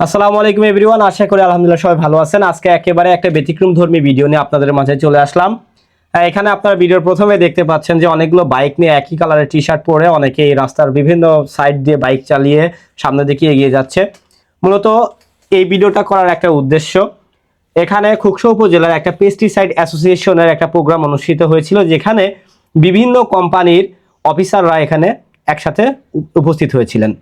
আসসালামু আলাইকুম এভরিওয়ান আশা করি আলহামদুলিল্লাহ সবাই ভালো আছেন। আজকে একেবারে একটা ব্যতিক্রম ধর্মী ভিডিও নিয়ে আপনাদের মাঝে চলে আসলাম। আহ, এখানে আপনার ভিডিওর প্রথমে দেখতে পাচ্ছেন যে অনেকগুলো বাইক নিয়ে একই কালারের টি শার্ট পরে অনেকে রাস্তার বিভিন্ন সাইড দিয়ে বাইক চালিয়ে সামনের দিকে এগিয়ে যাচ্ছে। মূলত এই ভিডিওটা করার একটা উদ্দেশ্য এখানে খুকসো উপজেলার একটা পেস্টিসাইড অ্যাসোসিয়েশনের একটা প্রোগ্রাম অনুষ্ঠিত হয়েছিল যেখানে বিভিন্ন কোম্পানির অফিসাররা এখানে একসাথে উপস্থিত হয়েছিলেন।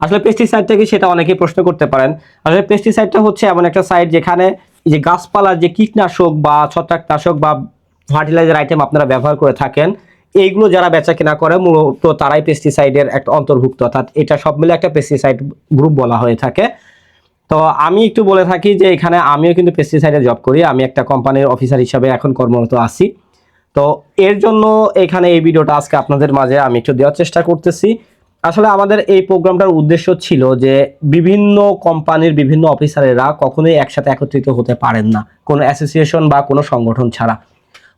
আসলে পেস্টিসাইডটা কি সেটা অনেকেই প্রশ্ন করতে পারেন। আসলে পেস্টিসাইডটা হচ্ছে এমন একটা সাইড যেখানে যে গাছপালার যে কীটনাশক বা ছত্রাকনাশক বা ফার্টিলাইজার আইটেম আপনারা ব্যবহার করে থাকেন, এইগুলো যারা বেচা কেনা করে, মূলত তারাই পেস্টিসাইডের একটা অন্তর্ভুক্ত। অর্থাৎ এটা সব মিলে একটা পেস্টিসাইড গ্রুপ বলা হয়ে থাকে। তো আমি একটু বলে থাকি যে এখানে আমিও কিন্তু পেস্টিসাইডে জব করি। আমি একটা কোম্পানির অফিসার হিসাবে এখন কর্মরত আছি। তো এর জন্য এখানে এই ভিডিওটা আজকে আপনাদের মাঝে আমি একটু দেওয়ার চেষ্টা করতেছি। আসলে আমাদের এই প্রোগ্রামটার উদ্দেশ্য ছিল যে বিভিন্ন কোম্পানির বিভিন্ন অফিসারেরা কখনোই একসাথে একত্রিত হতে পারেন না, কোনো অ্যাসোসিয়েশন বা কোনো সংগঠন ছাড়া।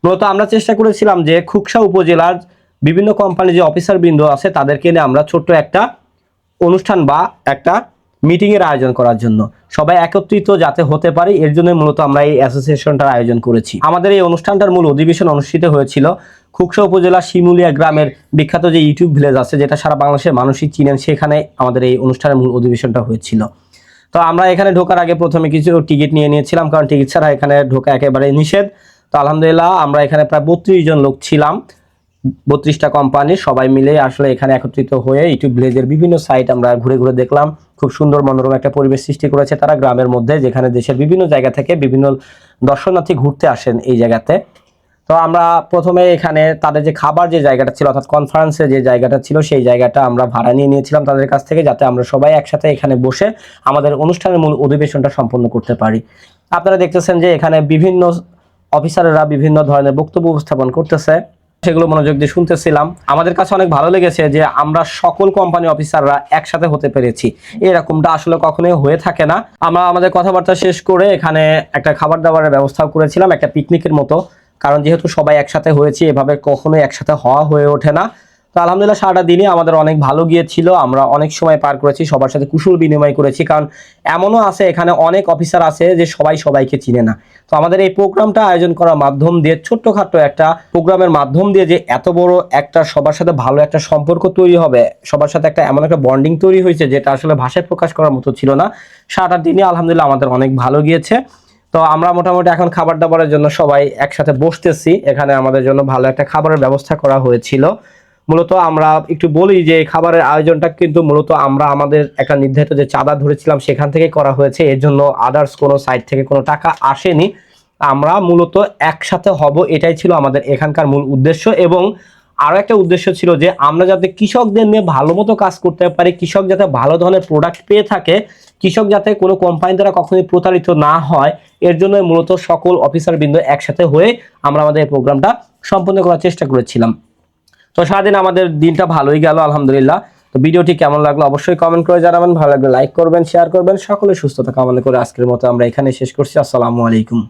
মূলত আমরা চেষ্টা করেছিলাম যে খুকসা উপজেলার বিভিন্ন কোম্পানির যে অফিসার বৃন্দ আছে তাদেরকে নিয়ে আমরা ছোট্ট একটা অনুষ্ঠান বা একটা মিটিং এর আয়োজন করার জন্য। সবাই একত্রিত যাতে হতে পারে, এর জন্য মূলত আমরা এই অ্যাসোসিয়েশনটার আয়োজন করেছি। আমাদের এই অনুষ্ঠানটার মূল অধিবেশন অনুষ্ঠিত হয়েছিল খুকসা উপজেলা শিমুলিয়া গ্রামের বিখ্যাত যে ইউটিউব ভিলেজ আছে, যেটা সারা বাংলাদেশের মানুষই চিনেন, সেখানে আমাদের এই অনুষ্ঠানের মূল অধিবেশনটা হয়েছিল। তো আমরা এখানে ঢোকার আগে প্রথমে কিছু টিকিট নিয়ে নিয়েছিলাম, কারণ টিকিট ছাড়া এখানে ঢোকা একেবারে নিষেধ। তো আলহামদুলিল্লাহ, আমরা এখানে প্রায় বত্রিশ জন লোক ছিলাম, বত্রিশটা কোম্পানি, সবাই মিলে আসলে এখানে একত্রিত হয়ে ইউটিউব ভিলেজের বিভিন্ন সাইট আমরা ঘুরে ঘুরে দেখলাম। খুব সুন্দর মনোরম একটা পরিবেশ সৃষ্টি করেছে তারা গ্রামের মধ্যে, যেখানে দেশের বিভিন্ন জায়গা থেকে বিভিন্ন দর্শনার্থী ঘুরতে আসেন এই জায়গাতে। তো আমরা প্রথমে এখানে তাদের যে খাবার যে জায়গাটা ছিল, অর্থাৎ কনফারেন্সের যে জায়গাটা ছিল, সেই জায়গাটা আমরা ভাড়া নিয়ে নিয়েছিলাম তাদের কাছ থেকে, যাতে আমরা সবাই একসাথে এখানে বসে আমাদের অনুষ্ঠানের মূল অধিবেশনটা সম্পন্ন করতে পারি। আপনারা দেখতেছেন যে এখানে বিভিন্ন অফিসারেরা বিভিন্ন ধরনের বক্তব্য উপস্থাপন করতেছে। সেগুলো মনোযোগ দিয়ে শুনতেছিলাম। আমাদের কাছে অনেক ভালো লেগেছে যে আমরা সকল কোম্পানি অফিসাররা একসাথে হতে পেরেছি। এরকমটা আসলে কখনোই হয়ে থাকে না। আমরা আমাদের কথাবার্তা শেষ করে এখানে একটা খাবার দাবারের ব্যবস্থাও করেছিলাম, একটা পিকনিকের মতো। কারণ যেহেতু সবাই একসাথে হয়েছি, এভাবে কখনোই একসাথে হওয়া হয়ে ওঠে না। তো আলহামদুলিল্লাহ সারাটা দিনই আমাদের অনেক ভালো গিয়েছিল। আমরা অনেক সময় পার করেছি, সবার সাথে কুশল বিনিময় করেছি। কারণ এমনও আছে, এখানে অনেক অফিসার আছে যে সবাই সবাইকে চিনে না। তো আমাদের এই প্রোগ্রামটা আয়োজন করার মাধ্যম দিয়ে ছোট্টখাট্ট একটা প্রোগ্রামের মাধ্যম দিয়ে যে এত বড় একটা সবার সাথে ভালো একটা সম্পর্ক তৈরি হবে, সবার সাথে একটা এমন একটা বন্ডিং তৈরি হয়েছে যেটা আসলে ভাষায় প্রকাশ করার মতো ছিল না। সারাটা দিনই আলহামদুলিল্লাহ আমাদের অনেক ভালো গিয়েছে। তো আমরা মোটামুটি এখন খাবার দাবারের জন্য সবাই একসাথে বসতেছি। এখানে আমাদের জন্য ভালো একটা খাবারের ব্যবস্থা করা হয়েছিল। মূলত আমরা একটু বলি যে খাবারের আয়োজনটা কিন্তু মূলত আমরা আমাদের একটা নির্ধারিত যে চাঁদা ধরেছিলাম সেখান থেকে করা হয়েছে। এর জন্য আদার্স কোনো সাইড থেকে কোনো টাকা আসেনি। আমরা মূলত একসাথে হব, এটাই ছিল আমাদের এখানকার মূল উদ্দেশ্য। এবং আরও একটা উদ্দেশ্য ছিল যে আমরা যাতে কৃষকদের নিয়ে ভালো মতো কাজ করতে পারি, কৃষক যাতে ভালো ধরনের প্রোডাক্ট পেয়ে থাকে, কৃষক যাতে কোনো কোম্পানি দ্বারা কখনোই প্রতারিত না হয়, এর জন্য মূলত সকল অফিসার বৃন্দ একসাথে হয়ে আমরা আমাদের এই প্রোগ্রামটা সম্পন্ন করার চেষ্টা করেছিলাম। তো সারাদিন আমাদের দিনটা ভালোই গেল, আলহামদুলিল্লাহ। তো ভিডিওটি কেমন লাগল অবশ্যই কমেন্ট করে জানাবেন, ভালো লাগলে লাইক করবেন শেয়ার করবেন। সকলে সুস্থতা কামনা করে আজকের মতো আমরা এখানে শেষ করছি। আসসালামু আলাইকুম।